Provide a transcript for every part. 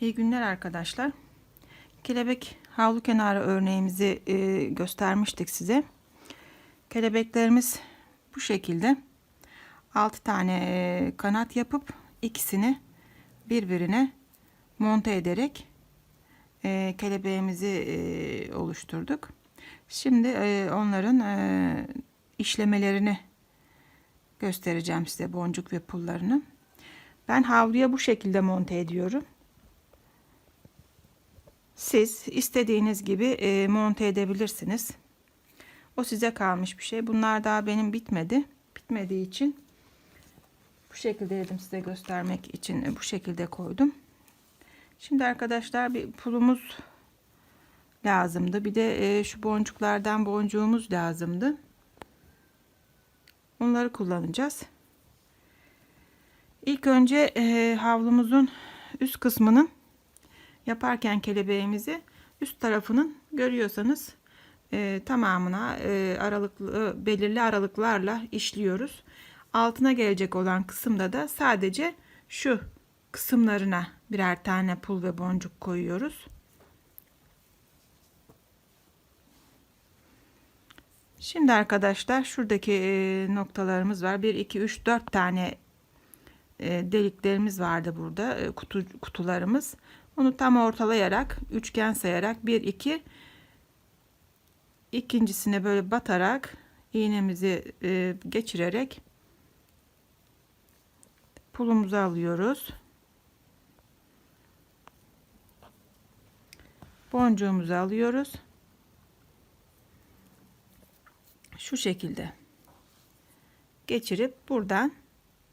İyi günler arkadaşlar. Kelebek havlu kenarı örneğimizi e, göstermiştik size. Kelebeklerimiz bu şekilde 6 tane e, kanat yapıp ikisini birbirine monte ederek e, kelebeğimizi e, oluşturduk. Şimdi e, onların e, işlemelerini göstereceğim size boncuk ve pullarını. Ben havluya bu şekilde monte ediyorum. Siz istediğiniz gibi e, monte edebilirsiniz. O size kalmış bir şey. Bunlar daha benim bitmedi. Bitmediği için bu şekilde dedim size göstermek için e, bu şekilde koydum. Şimdi arkadaşlar bir pulumuz lazımdı. Bir de e, şu boncuklardan boncuğumuz lazımdı. Onları kullanacağız. İlk önce e, havlumuzun üst kısmının yaparken kelebeğimizi üst tarafının görüyorsanız e, tamamına e, aralıklı belirli aralıklarla işliyoruz. Altına gelecek olan kısımda da sadece şu kısımlarına birer tane pul ve boncuk koyuyoruz. Şimdi arkadaşlar şuradaki e, noktalarımız var. 1 2 3 4 tane e, deliklerimiz vardı burada e, kutu kutularımız. Onu tam ortalayarak üçgen sayarak 1 2 ikincisine böyle batarak iğnemizi e, geçirerek pulumuzu alıyoruz. Boncuğumuzu alıyoruz. Şu şekilde geçirip buradan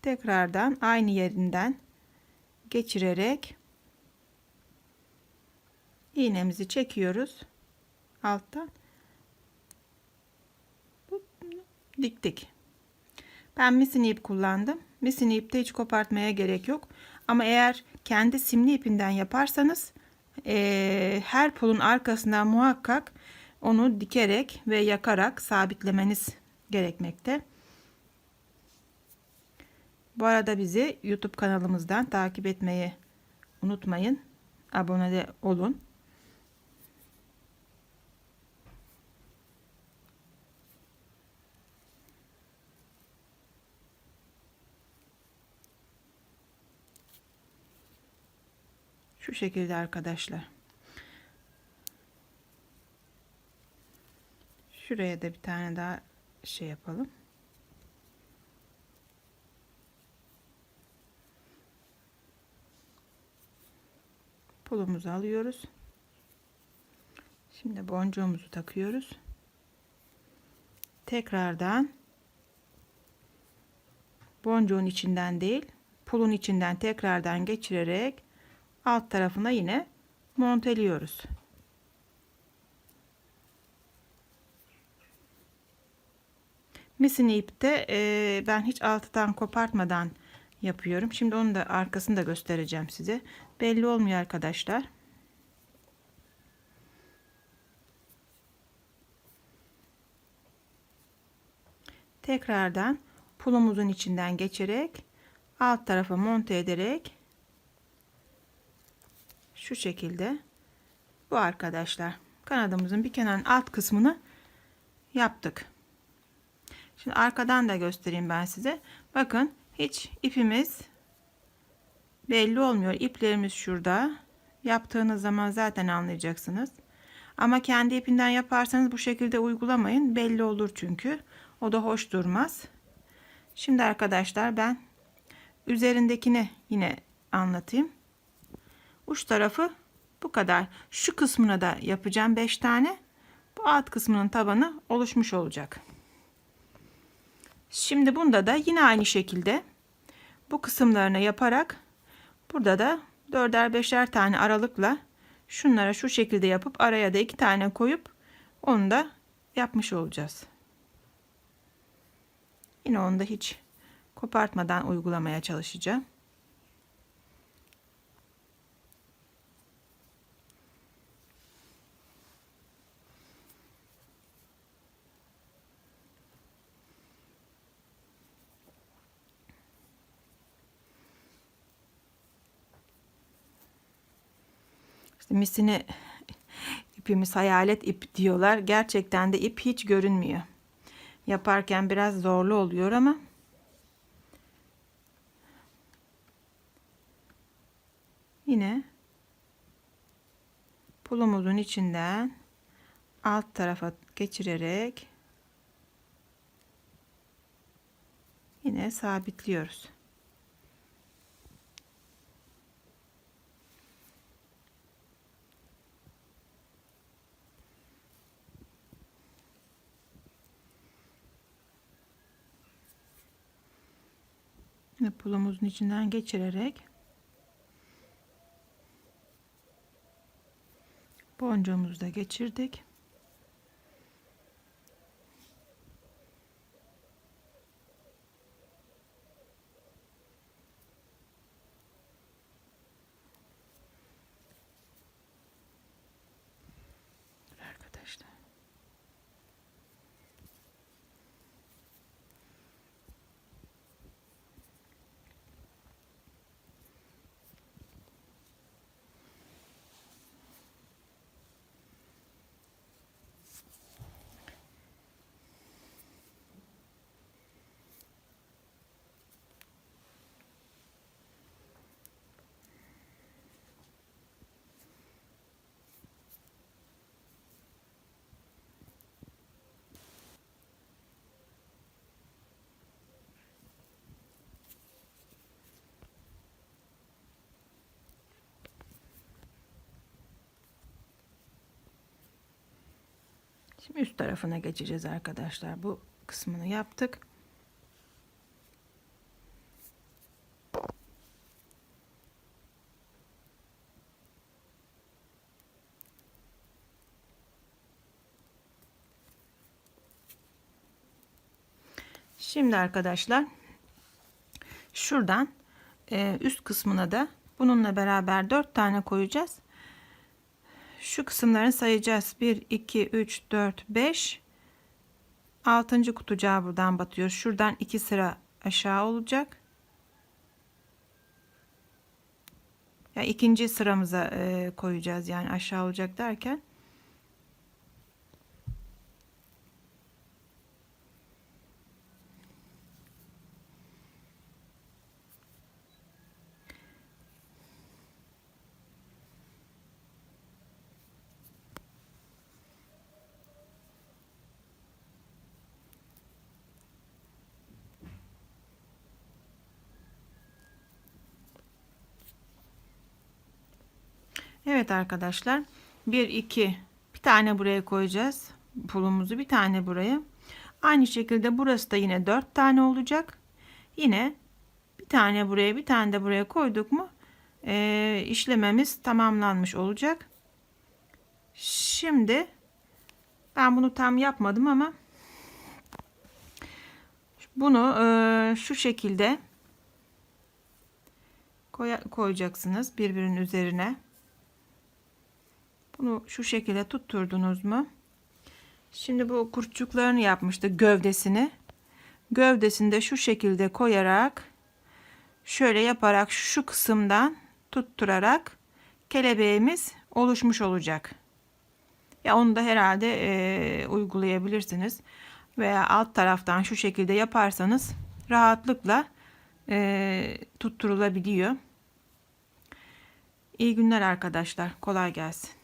tekrardan aynı yerinden geçirerek iğnemizi çekiyoruz alttan diktik ben misin ip kullandım misin ipte hiç kopartmaya gerek yok ama eğer kendi simli ipinden yaparsanız e, her pulun arkasından muhakkak onu dikerek ve yakarak sabitlemeniz gerekmekte. Bu arada bizi YouTube kanalımızdan takip etmeyi unutmayın. Abone olun. Şu şekilde arkadaşlar. Şuraya da bir tane daha şey yapalım. Pulumuzu alıyoruz. Şimdi boncuğumuzu takıyoruz. Tekrardan boncuğun içinden değil, pulun içinden tekrardan geçirerek alt tarafına yine monteliyoruz. Misini ipte e, ben hiç altıdan kopartmadan yapıyorum. Şimdi onun da arkasını da göstereceğim size. Belli olmuyor arkadaşlar. Tekrardan pulumuzun içinden geçerek alt tarafa monte ederek şu şekilde bu arkadaşlar kanadımızın bir kenarın alt kısmını yaptık. Şimdi arkadan da göstereyim ben size. Bakın hiç ipimiz belli olmuyor. İplerimiz şurada. Yaptığınız zaman zaten anlayacaksınız. Ama kendi ipinden yaparsanız bu şekilde uygulamayın. Belli olur çünkü. O da hoş durmaz. Şimdi arkadaşlar ben üzerindekini yine anlatayım. Uç tarafı bu kadar. Şu kısmına da yapacağım 5 tane. Bu alt kısmının tabanı oluşmuş olacak. Şimdi bunda da yine aynı şekilde bu kısımlarını yaparak burada da dörder beşer tane aralıkla şunlara şu şekilde yapıp araya da iki tane koyup onu da yapmış olacağız. Yine onu da hiç kopartmadan uygulamaya çalışacağım. İşte misini ipimiz hayalet ip diyorlar. Gerçekten de ip hiç görünmüyor. Yaparken biraz zorlu oluyor ama yine pulumuzun içinden alt tarafa geçirerek yine sabitliyoruz. Ve pulumuzun içinden geçirerek boncuğumuzu da geçirdik. Arkadaşlar. Şimdi üst tarafına geçeceğiz arkadaşlar. Bu kısmını yaptık. Şimdi arkadaşlar şuradan e, üst kısmına da bununla beraber 4 tane koyacağız şu kısımlarını sayacağız. 1, 2, 3, 4, 5. 6. kutucuğa buradan batıyor. Şuradan 2 sıra aşağı olacak. Ya yani ikinci sıramıza e, koyacağız yani aşağı olacak derken. Evet arkadaşlar. 1 2 bir tane buraya koyacağız. Pulumuzu bir tane buraya. Aynı şekilde burası da yine 4 tane olacak. Yine bir tane buraya bir tane de buraya koyduk mu e, işlememiz tamamlanmış olacak. Şimdi ben bunu tam yapmadım ama bunu e, şu şekilde koy, koyacaksınız birbirinin üzerine. Bunu şu şekilde tutturdunuz mu? Şimdi bu kurtçuklarını yapmıştı gövdesini. Gövdesini de şu şekilde koyarak şöyle yaparak şu kısımdan tutturarak kelebeğimiz oluşmuş olacak. Ya onu da herhalde e, uygulayabilirsiniz. Veya alt taraftan şu şekilde yaparsanız rahatlıkla e, tutturulabiliyor. İyi günler arkadaşlar. Kolay gelsin.